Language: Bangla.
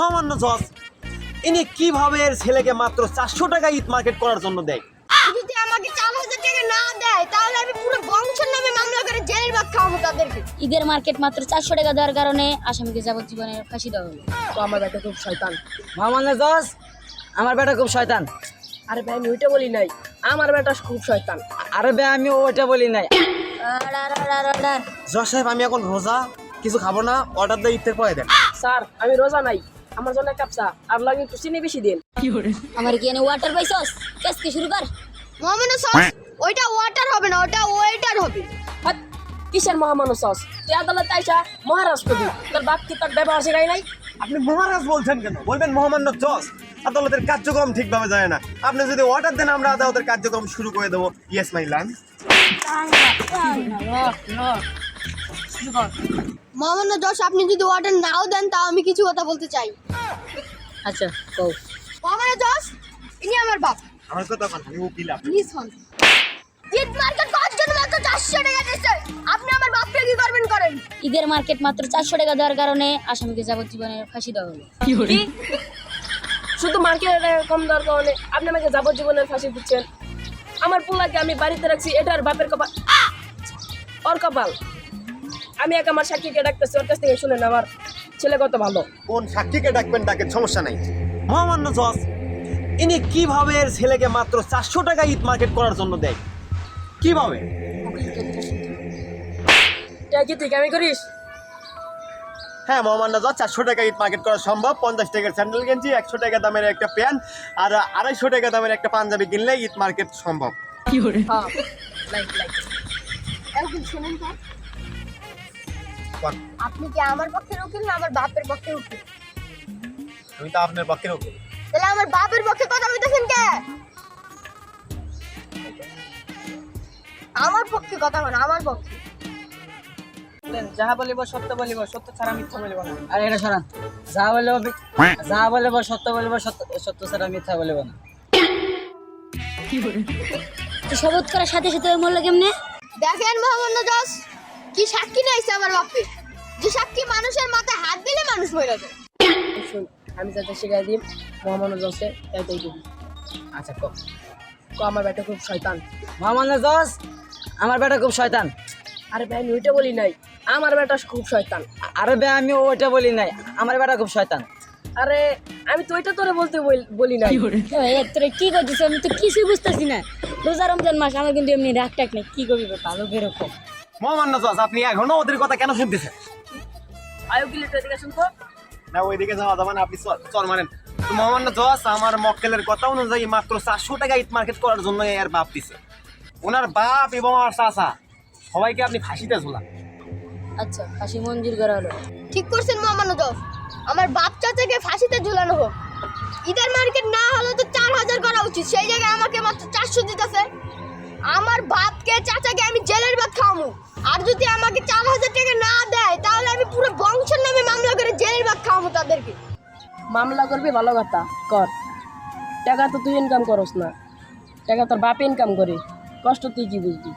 মহামান্য জজ ইনি কীভাবে এর ছেলেকে মাত্র চারশো টাকা ঈদ মার্কেট করার জন্য দেয়? যদি আমাকে চার হাজার টাকা না দেয় তাহলে আমি পুরো বংশের নামে মামলা করে জেলের ভাত খাওয়াবো তাদেরকে। ঈদের মার্কেট মাত্র চারশো টাকা দেওয়ার কারণে আসামিকে যাবজ্জীবনের ফাঁসি দেওয়া হলো। তো আমার বেটা খুব শয়তান। মহামান্য জজ আমার বেটা খুব শয়তান। আরে ভাই আমি ওইটা বলি নাই। আমার বেটা খুব শয়তান। আরে বে আমি ওটা বলি নাই। জজ সাহেব আমি এখন রোজা কিছু খাব না অর্ডার দিয়ে ঈদের পরে দেন স্যার আমি রোজা নাই আমার জন্য এক কাপ চা আর লাগে একটু চিনি বেশি দিন। আমার কি এনে ওয়াটার পাইছস? কেসকে শুরু কর। মহামান্য সস ওইটা ওয়াটার হবে না ওটা ওয়েটার হবে। কিসের মহামানব সস? তুই আদালত আইসা মহারাজ কবি তোর বাপ কি তোর ব্যবহার শেখাই নাই? আপনি মহারাজ বলছেন কেন? বলবেন মহামান্য জজ আদালতের কার্যক্রম ঠিকভাবে যায় না। আপনি যদি অর্ডার দেন আমরা আদালতের কার্যক্রম শুরু করে দেবো। ইয়েস মাই লান্স মহামান্য যশ আপনি যদি ওয়াটার নাও দেন তাও আমি কিছু কথা বলতে চাই। আচ্ছা কও মহামান্য যশ ইনি আমার বাপ। আমার কথা বল, আমি উকিল আপনি। প্লিজ হন ঈদ মার্কেট করার জন্য মাত্র চারশো টাকা দিচ্ছে? আপনি আমার বাপকে কি করবেন করেন? ঈদের মার্কেট মাত্র চারশো টাকা দেওয়ার কারণে আসামিকে যাবজ্জীবনের ফাঁসি দেওয়া হলো। কি? শুধু মার্কেট কম দেওয়ার কারণে আপনি আমাকে যাবজ্জীবনের ফাঁসি দিচ্ছেন। আমার পোলাকে আমি বাড়িতে রাখছি এটার বাপের কপাল! ওর কপাল। আমি এক আমার সাক্ষীকে ডাকতেছি ওর কাছ থেকে শুনেন আমার ছেলে কত ভালো। কোন সাক্ষীকে ডাকবেন ডাকেন সমস্যা নাই। মহামান্য জজ ইনি কীভাবে এর ছেলেকে মাত্র চারশো টাকা ঈদ মার্কেট করার জন্য দেয়? কীভাবে? কি তুই আমি করিস? হ্যাঁ মহামান্য জজ চারশো টাকা ঈদ মার্কেট করা সম্ভব। পঞ্চাশ টাকার স্যান্ডেল গেঞ্জি একশো টাকা দামের একটা প্যান্ট আর আড়াইশো টাকা দামের একটা পাঞ্জাবি কিনলে ঈদ মার্কেট সম্ভব। হ্যাঁ লাইক লাইক। একদিন শুনুন। আপনি কি আমার পক্ষের উকিল না আমার বাপের পক্ষের উকিল? আমি তো আপনার পক্ষের উকিল। তাহলে আমার বাপের পক্ষে কথা বলতেছেন কে? আমার পক্ষে কথা বল আমার পক্ষে। যাহা বলিব সত্য বলিব সত্য ছাড়া মিথ্যা বলিব না। আরে এটা শোনান যা বলব যা বলব সত্য বলব সত্য সত্য ছাড়া মিথ্যা বলব না। তো শপথ করার সাথে সাথে মরলো কেমনে? দেখেন মহামান্য দাস। কি সাক্ষী নাইছে আমার বাপে যে সাক্ষী মানুষের মাথায় হাত দিলে মানুষ মরে যায়। শুন আমি যাতে শিখাই দিই মহামানব জসে তাই তাই দিবি। আচ্ছা কো। আমার বেটা খুব শয়তান। জজ আমার বেটা খুব শয়তান। আরে ভাই আমি ওইটা বলি নাই আমার বেটা খুব শয়তান। আরে বে আমি ওইটা বলি নাই আমার বেটা খুব শয়তান। আরে আমি তো ওইটা তোরে বলতে বল- বলি নাই। তোরে কি করছিস আমি তো কিছুই বুঝতেছি না। রোজা রমজান মাস আমার কিন্তু এমনি রাগ টাক নেই। কি করবি ভালো বেরকম মহামান্য জজ আপনি এখনও ওদের কথা কেন শুনতেছেন? আয়ো কি লিটার দিকে শুনতো। না ওইদিকে যাওয়া যাবে না আপনি মারেন। মহামান্য জজ আমার মক্কেলের কথা অনুযায়ী মাত্র চারশো টাকা ঈদ মার্কেট করার জন্য এর বাপ দিছে। ওনার বাপ এবং আমার চাচা সবাইকে আপনি ফাঁসিতে ঝোলান। আচ্ছা ফাঁসি মঞ্জুর করা হলো। ঠিক করছেন মহামান্য দাস আমার বাপ চাচাকে ফাঁসিতে ঝুলানো হোক। ঈদের মার্কেট না হলে তো চার হাজার করা উচিত সেই জায়গায় আমাকে মাত্র চারশো দিতেছে। আমার বাপকে চাচাকে আমি আর যদি আমাকে চার হাজার টাকা না দেয়, তাহলে আমি পুরো বংশের নামে মামলা করে জেলের ভাগ খাওয়াবো তাদেরকে। মামলা করবি, ভালো কথা, কর। টাকা তো তুই ইনকাম করস না। টাকা তোর বাপে ইনকাম করে। কষ্ট তুই কি বুঝবি?